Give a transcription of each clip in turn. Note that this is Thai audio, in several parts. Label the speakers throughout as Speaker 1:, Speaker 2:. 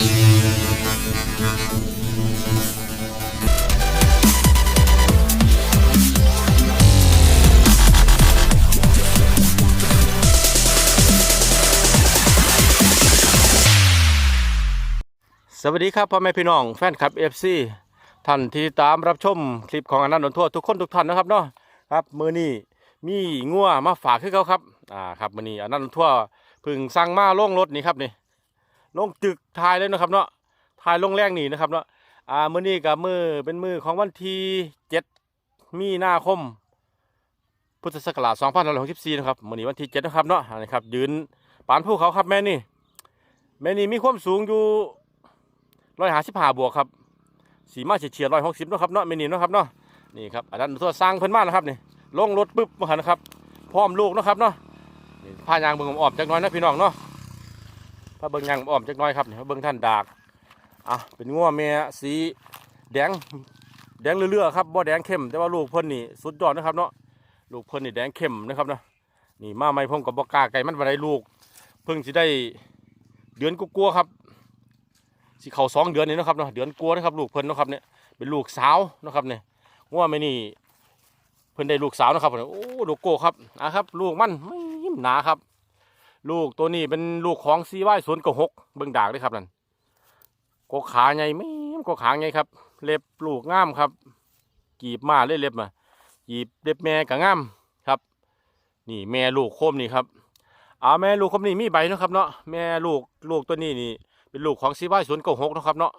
Speaker 1: สวัสดีครับพ่อแม่พี่น้องแฟนคลับ FC ท่านที่ตามรับชมคลิปของอนันต์นนทั่วทุกคนทุกท่านนะครับเนาะครับมือนี้มีงัวมาฝากให้เขาครับอ่าครับมือนี้อนันต์นนทั่วพึ่งสั่งมาล่งรถนี่ครับนี่ ลงจึกทายเลยนะครับเนาะทายลงแรงนี่นะครับเนาะอ่ามือนี้กับมือเป็นมือของวันที่7มีนาคม พุทธศักราช2564นะครับมือนี้วันที่7นะครับเนาะนี่ครับยืนปานภูเขาครับแม่นี่แม่นี่มีความสูงอยู่ร้อยหาสิบห้าบวกครับสีมาเฉียดร้อยหกสิบนะครับเนาะเมนี่นะครับเนาะนี่ครับอันนั้นตัวสร้างเพิ่นมากนะครับนี่ลงรถปุ๊บมาหันนะครับ พร้อมลูกนะครับเนาะนี่ผ้ายางเบิ่งอ้อมจักน้อยนะพี่น้องเนาะ ผ้าเบิ่งยางอ้อมจักน้อยครับนี่เบิ่งท่านดากอะเป็นงัวเมียสีแดงแดงเรื่อยๆครับบ่แดงเข้มแต่ว่าลูกเพิ่นนี่สุดยอดนะครับเนาะลูกเพิ่นนี่แดงเข้มนะครับเนาะนี่มาไม่ผมกับบ่กาไก่มันบ่ได้ลูก เพิ่งสิได้เดือนกัวๆครับสิเข่าสองเดือนนี่นะครับเนาะเดือนกัวนะครับลูกเพิ่นนะครับเนี่ยเป็นลูกสาวนะครับเนี่ยว่าไม่นี่เพิ่นได้ลูกสาวนะครับเนี่ยโอ้ลูกโก้ครับอะครับ ลูกมันไม่ยิ้มหนาครับ ลูกตัวนี้เป็นลูกของซีไว้สวนกหกเบิ่งดากเลยครับนั่นกกขาใหญ่ไม่กกขาใหญ่ครับ เล็บลูกงามครับ กีบมาเลยเล็บมากีบเล็บแม่ก็งามครับ นี่แม่ลูกโคมนี่ครับอ่าแม่ลูกโคมนี่มีใบนะครับเนาะแม่ลูกลูกตัวนี้นี่ เป็นลูกของซีไวศูนย์กหกนะครับเนาะ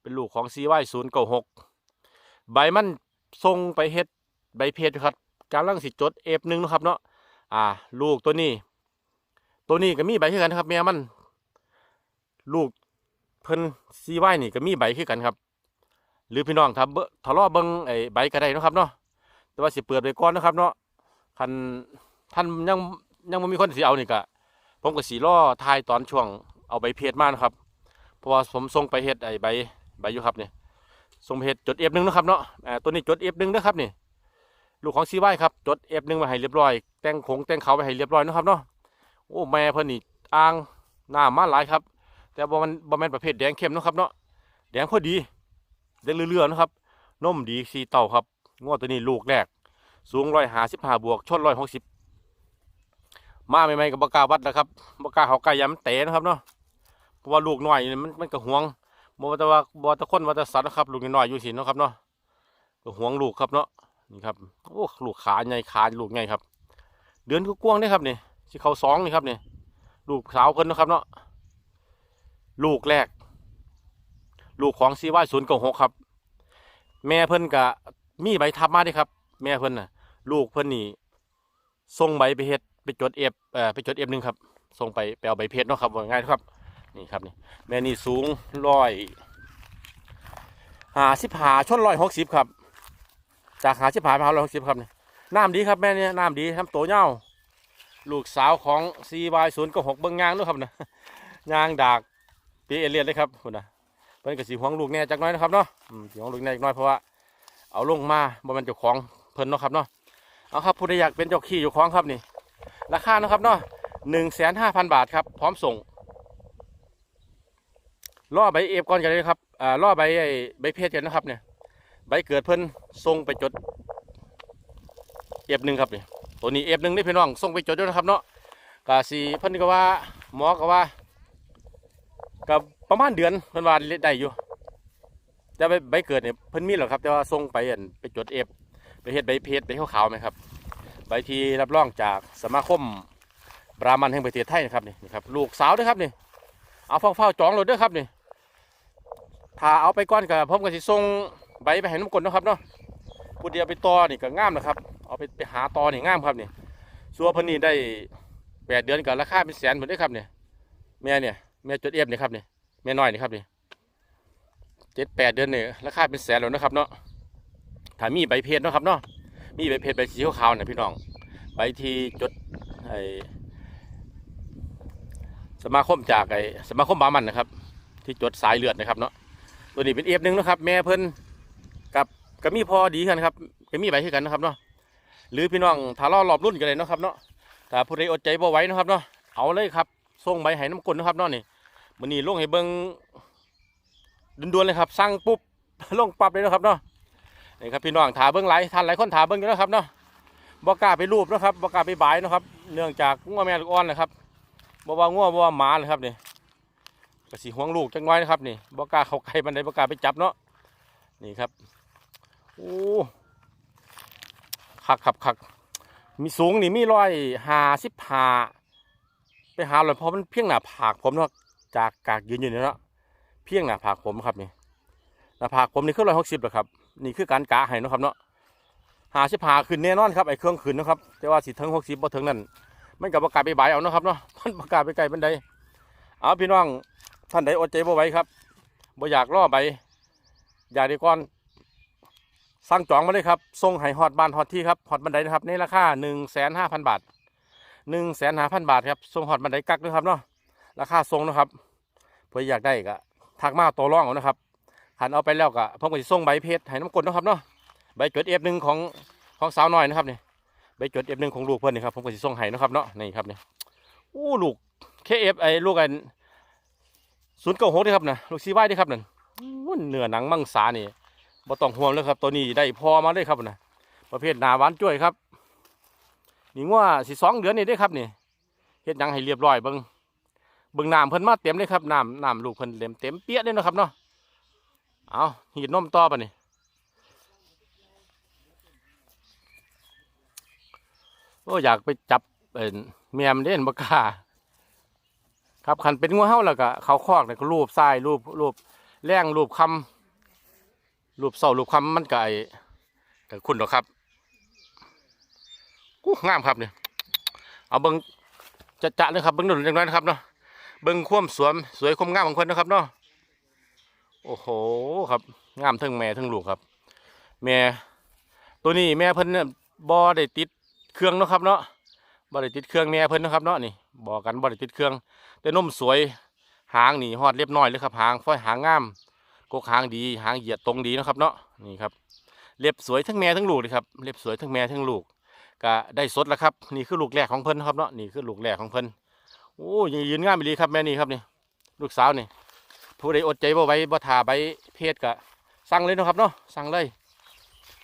Speaker 1: เป็นลูกของซีไวศูนย์กหกใบมันทรงไปเฮ็ดใบเพชรครับกำลังสิจดเอฟหนึ่งนะครับเนาะอ่า ลูกตัวนี้ ตัวนี้ก็มีใบคือกันครับแม่มัน ลูกเพิ่นซีไว้นี่ก็มีใบคือกันครับ หรือพี่น้องถ้าเบทะเลาะเบิ่งไอ้ใบก็ได้นะครับเนาะแต่ว่าสิเปิดไปก่อนนะครับ เนาะคันท่านยังยังบ่มีคนสิเอานี่ก็ผมก็สิรอทายตอนช่วงเอาใบเพจมานะครับ เพราะว่าผมส่งไปเฮ็ดไอ้ใบใบอยู่ครับเนี่ยส่งไปเฮ็ดจดเอฟหนึ่งนะครับเนาะอ่าตัวนี้จดเอฟหนึ่งนะครับนี่ลูกของซีไว้ครับจดเอฟหนึ่งมาให้เรียบร้อยแต่งคงแต่งเขาไปให้เรียบร้อยนะครับเนาะ โอ้แม่เพิ่นนี่อ่างหน้ามาหลายครับ แต่บ่มันบ่แม่นประเภทแดงเข้มนะครับเนาะแดงพอดีแดงเรื่อยๆนะครับนมดีสีเต่าครับงวดตัวนี้ลูกแรก สูงร้อยหาสิบห้าบวกชนร้อยหกสิบมาใหม่ๆกับบกล้าวัดนะครับบกล้าเขาไก่ยามันเตะนะครับเนาะเพราะว่าลูกน้อยมันมันก็ห่วงบ่ว่าแต่ว่าบ่ว่าแต่คนว่าแต่สัตว์นะครับลูกน้อยอยู่สิเนาะครับเนาะก็ห่วงลูกครับเนาะนี่ครับโอ้ลูกขาใหญ่ขาลูกใหญ่ครับ เดือนก็กว้างนี่ครับนี่ สิเขาสองนี่ครับเนี่ยลูกสาวเพิ่นนะครับเนาะลูกแรก ลูกของซีวายศูนย์เก้าหกครับ แม่เพิ่นก็มีใบทับมาด้ครับ แม่เพิ่นน่ะ ลูกเพิ่นนี่ส่งใบไปเฮ็ดไปจดเอฟเอ่อไปจดเอฟหนึ่งครับส่งไปไปเอาใบเพชรเนาะครับว่าง่ายครับ นี่ครับนี่แม่นี่สูงร้อยหาสิบหาชนร้อยหกสิบครับ จากหาสิบหาไปหาร้อยหกสิบครับนี่น้ำดีครับแม่เนี่ยน้ำดีทำโตเน่า ลูกสาวของซีวายศูนก็หกเบิ้งยางด้วยครับนะยางดากปีเอเลียนเลยครับคุณนะเป็นกระสีหวงลูกแน่จักน้อยนะครับเนาะสิหวงลูกแน่จักน้อยเพราะว่าเอาลงมาบ่มันเจ้าของเพิ่นเนาะครับเนาะเอาครับผู้ใดอยากเป็นเจ้าขี้เจ้าของครับนี่ ราคานะครับเนาะหนึ่งแสนห้าพันบาทครับ พร้อมส่งล่อใบเอฟก่อนกันเลยครับอ่าล่อใบใบเพชรกันนะครับเนี่ยใบเกิดเพิ่นส่งไปจดเอฟหนึ่งครับเนี่ย ตัวนี้เอฟหนึ่งนี่พี่น้องส่งไปจดด้วยนะครับเนาะกาสีเพิ่นก็ว่าหมอก็ว่ากับประมาณเดือนเพิ่นว่าได้อยู่แต่ใบใบเกิดเนี่ยเพิ่นมีหรอครับ แต่ว่าส่งไปอั่นไปจดเอฟไปเฮ็ดใบเพชรใบขาวๆไหมครับใบที่รับรองจากสมาคมบรามันแห่งประเทศไทยนะครับนี่นี่ครับลูกสาวด้วยครับนี่เอาเฝ้าเฝ้าจองรถด้วยครับนี่ถ้าเอาไปก้อนกับผมก็สิส่งใบไปให้น้ำกลนะครับเนาะผู้เดียวไปต่อนี่ก็ง่ามนะครับ เอาไปไปหาต่อนี่งามครับนี่สัวพิ่นนี่ได้แปดเดือนกับราคาเป็นแสนหมดเลยครับเนี่ยแม่เนี่ยแม่จดเอฟนี่ยครับนี่แม่น้อยนี่ครับนี่เจ็ดแปดเดือนเนี่ยราคาเป็นแสนแล้วนะครับเนาะถ้ามีใบเพชรเนาะครับเนาะมีใบเพชรใบสีขาวๆเนี่ยพี่น้องใบที่จดไอสมาคมจากไอสมาคมบามันนะครับ ที่จดสายเลือดนะครับเนาะตัวนี้เป็นเอฟหนึ่งนะครับ แม่เพิ่นกับก็มีพอดีกันครับก็มีใบคือกันนะครับเนาะ หรือพี่น้องถ้าล่อรอบรุ่นกันเลยเนาะครับเนาะถ้าผู้ใดอดใจบ่ไหวเนะครับเนาะเอาเลยครับส่งใบให้น้ำกลนนะครับเนาะนี่มื้อนี้ลงให้เบิ่งด่วนๆเลยครับ สั่งปุ๊บลงปั๊บเลยนะครับเนาะนี่ครับพี่น้องถาเบิ่งหลายท่านหลายคนถาเบิ่งอยู่แล้วครับเนาะบ่กล้าไปรูปนะครับบ่กล้าไปบายนะครับ เนื่องจากงัวแม่ลูกอ่อนนะครับบ่ว่างัวบ่ว่าหมาเลยครับนี่ก็สิห่วงลูกจังน้นะครับนี่บ่กล้าเข้าใกล้มันไดบ่กล้าไปจับเนาะนี่ครับโอ้ คักคักคักมีสูงนี่มีร้อยห้าสิบห้าไปหาเลยเพราะมันเพียงหน้าผากผมเนาะจากกากยืนอยู่นี่เนาะเพียงหน้าผากผมครับนี่หน้าผากผมนี่คือร้อยหกสิบแล้วครับนี่คือการกะให้นะครับเนาะหาสิบหาขึ้นแน่นอนครับไอ้เครื่องขึ้นนะครับแต่ว่าสิถึงหกสิบบ่ถึงนั่นมันกับประกาศไปบายเอาเนาะครับเนาะมันประกาศไปไกลบันไดเอาพี่น้องท่านใดอดใจบ่ไว้ครับบ่อยากล่อใบอยากด้ก่อน สั่งจองมาเลยครับส่งให้ฮอดบ้านฮอดที่ครับฮอดบันไดนะครับในราคาหนึ่งแสนห้าพันบาทหนึ่งแสนห้าพันบาทครับส่งฮอดบันไดกักด้วยครับเนาะราคาส่งนะครับเพื่ออยากได้ก็ทักมาตัวร่องเอานะครับหันเอาไปแล้วก็ผมก็จะส่งใบเพชรให้น้ำกลดนะครับเนาะใบจดเอฟหนึ่งของของสาวน้อยนะครับนี่ใบจดเอฟหนึ่งของลูกเพื่อนนี่ครับผมก็จะส่งให้นะครับเนาะนี่ครับนี่อู้ลูกเคเอฟไอ้ลูกไอ้ศูนย์เก้าหกนี่ครับนะลูกซีไว้นี่ครับนั่นอู้เนื้อหนังมังสานี่ บ่ต้องห่วงเลยครับตัวนี้ได้พอมาเลยครับนะประเภทหนาหวานจ้วยครับนี่ว่าสิสองเดือนนี่ได้ครับนี่เฮ็ดยังให้เรียบร้อยเบิ่งเบิ่งน้ำเพิ่นมาเต็มเลยครับน้ำน้ำลูกเพิ่นเต็มเต็มเปี้ยเลยนะครับเนาะเอาหีดนมต่อปะนี่โอ้อยากไปจับเอ็นเมียมเด่นบกล้าครับคันเป็นงัวเฮาแล้วก็เขาคอกเนี่ยก็รูปทรายรูปรูปแรงรูปคำ รูปเสารูปคำมันไก่แต่คุณหรอกครับกูงามครับเนี่ยเอาเบิ้งจะจะเลยครับเบิ้งหนุนจังน้นะครับเนาะเบิ้งความสวมสวยคมงามของคนนะครับเนาะโอ้โหครับงามทั้งแม่ทั้งลูกครับ แม่ตัวนี้แม่เพิ่นเนี่ยบ่ได้ติดเครื่องนะครับเนาะบ่ได้ติดเครื่องแม่เพิ่นนะครับเนาะนี่บอกกันบ่ได้ติดเครื่อง แต่นมสวยหางนี่ฮอดเรียบน้อยเลยครับหางฝ้อยหางงาม กกหางดีหางเหยียดตรงดีนะครับเนาะนี่ครับเล็บสวยทั้งแม่ทั้งลูกเลยครับเล็บสวยทั้งแม่ทั้งลูกก็ได้สดแล้วครับนี่คือลูกแรกของเพิ่นครับเนาะนี่คือลูกแรกของเพิ่นโอ้ยังยืนง่ามอีหลีครับแม่นี่ครับนี่ลูกสาวนี่ผู้ใดอดใจบ่ไว้บ่ทาใบเพศก็สั่งเลยนะครับเนาะสั่งเลย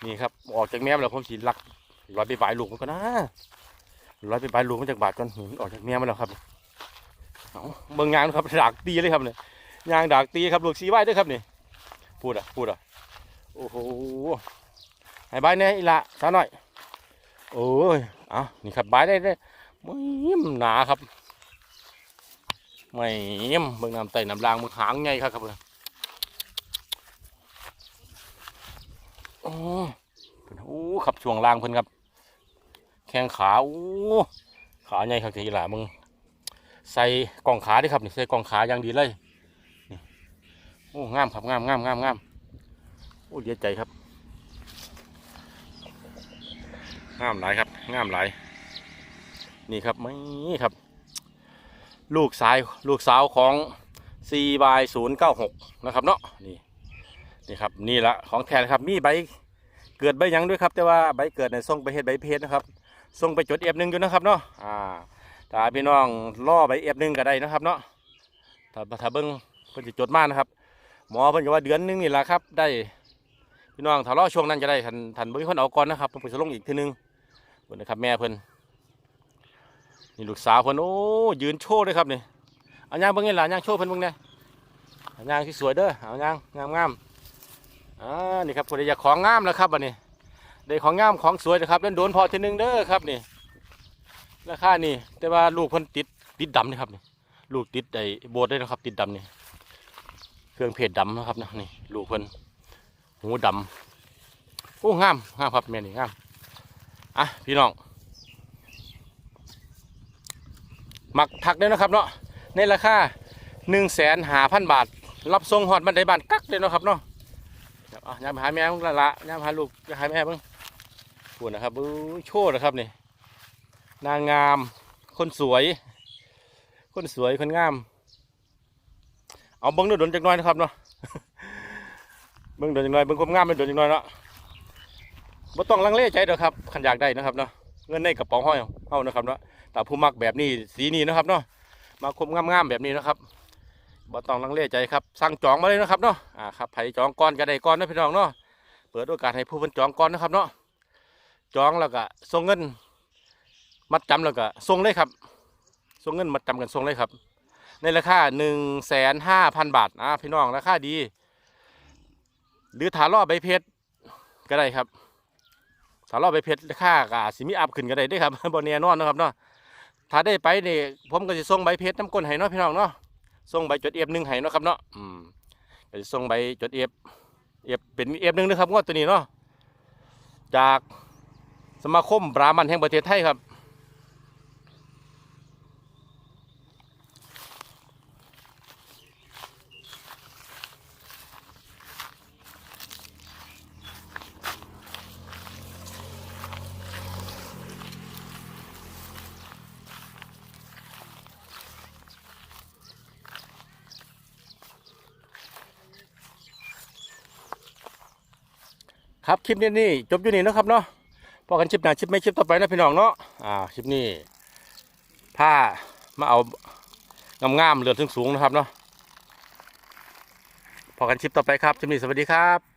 Speaker 1: นี่ครับออกจากแม่แล้วผมสิลักร้อยไปบายลูกมันก็นะร้อยไปบายลูกมันจากบาทก่อนหืมออกจากแม่มาแล้วครับเอาเบิ่งงานครับดากตีเลยครับเนี่ยยางดากตีครับลูกสีไว้ด้วยครับเนี่ พูดอะพูดอะโอ้โหให้บเนี่ยอีละสาหน่อยโอ้ยเอานี่ครับบได้ได้ไม่หนาครับไม่ยี่มเบิ่งน้ำไตน้ำลางมึงหางไงครับครับเพิ่นโอ้เพิ่นโอ้ขับช่วงล่างเพิ่นครับ แข้งขาโอ้ขาใหญ่ครับทีหล่ะมึงใส่กล่องขาดิครับนี่ใส่กล่องขาอย่างดีเลย โอ้งามครับงามงามงามงามโอ้เดียใจครับงามหลายครับงามหลายนี่ครับไม่ครับ ลูกสายลูกสาวของ c b 0 9 6นะครับเนาะนี่นี่ครับนี่ละของแทนครับมีใบเกิดใบยังด้วยครับ แต่ว่าใบเกิดในยส่งไปเฮ็ดใบเพชรนะครับส่งไปจดเอฟหนึ่งอยู่นะครับเนาะอ่าถ้าพี่น้องล่อใบเอฟหนึ่งก็ได้นะครับเนาะถ้าถ้าเบิ้งเพิ่นจะจดมานะครับ หมอเพิ่นก็ว่าเดือนหนึงนี่แหละครับ ได้พี่น้องถ้าล่อช่วงนั้นจะได้ทันทันเบิ้งคนเอาก่อนนะครับเพิ่นจะลงอีกทีนึงเพิ่นนะครับ แม่เพิ่นนี่ลูกสาวเพิ่นโอ้ยืนโชว์เลยครับนี่เอาย่างเบิ่งนี่ล่ะย่างโชว์เพิ่นเบิ่งแน่เอาย่างที่สวยเด้อเอาย่างงามงามๆอ่านี่ครับคนได้อยากของงามแล้วครับบัดนี้ได้ของงามของสวยนะครับเล่นโดนพอทีนึงเด้อครับนี่ราคานี่แต่ว่าลูกเพิ่นติดติดดำนี่ครับนี่ลูกติดไอ้โบสถ์ได้นะครับ ติดดำนี่ รื่องเพชรดำนะครับนะนี่ลูกเพิ่นหูดำโอ้งามงามครับแม่นี่งามอะพี่น้องมักทักด้วยนะครับเนาะในราคาหนึ่งแสนหาพันบาท รับส่งหอดบันไดบานกักเลยนะครับเนาะครับอะยามหาแม่มึงละละยามหาลูกยาหาแม่มึงพูดนะครับบูโชว์นะครับนี่นางงาม คนสวย คนสวย คนงาม เอาเบิ้งดูดนจักหน่อยนะครับเนาะเบิ้งดนจักหน่อยเบิ้งความงามเป็นดนจักหน่อยเนาะบ่ต้องลังเลใจเด้อครับขันอยากได้นะครับเนาะเงินในกระเป๋าห้อยเฮานะครับเนาะแต่ผู้มักแบบนี้สีนี้นะครับเนาะมาคมงามๆแบบนี้นะครับบ่ต้องลังเลใจครับสั่งจองมาเลยนะครับเนาะอ่าครับไผจองก่อนก็ได้ก่อนนะพี่น้องเนาะเปิดโอกาสให้ผู้เพิ่นจองก่อนนะครับเนาะจองแล้วก็ส่งเงิน มัดจำแล้วก็ส่งเลยครับส่งเงินมัดจำกันส่งเลยครับ ในราคาหนึ่งแสนห้าพันบาทอ่าพี่น้องราคาดี หรือถาล่อใบเพชรก็ได้ครับถาล่อใบเพชรราคากาสิมีอัพขึ้นก็ได้ด้วยครับบนแน่นอนนะครับเนาะถ้าได้ไปเนี่ยผมก็จะส่งใบเพชรน้ำก้นให้เนาะพี่น้องเนาะส่งใบจดเอฟหนึ่งให้เนาะครับเนาะอืมก็จะส่งใบจดเอฟเอฟเป็นเอฟหนึ่งนะครับงวดตัวนี้เนาะจากสมาคมบรามันแห่งประเทศไทยครับ ครับคลิปนี้นี่จบอยู่นี่นะครับเนาะพอกันคลิปหน้าคลิปไม่คลิปต่อไปนะพี่น้องเนาะอ่าคลิปนี้ผ้ามาเอางามๆเรือนสูงๆนะครับเนาะพอกันคลิปต่อไปครับคลิปนี้สวัสดีครับ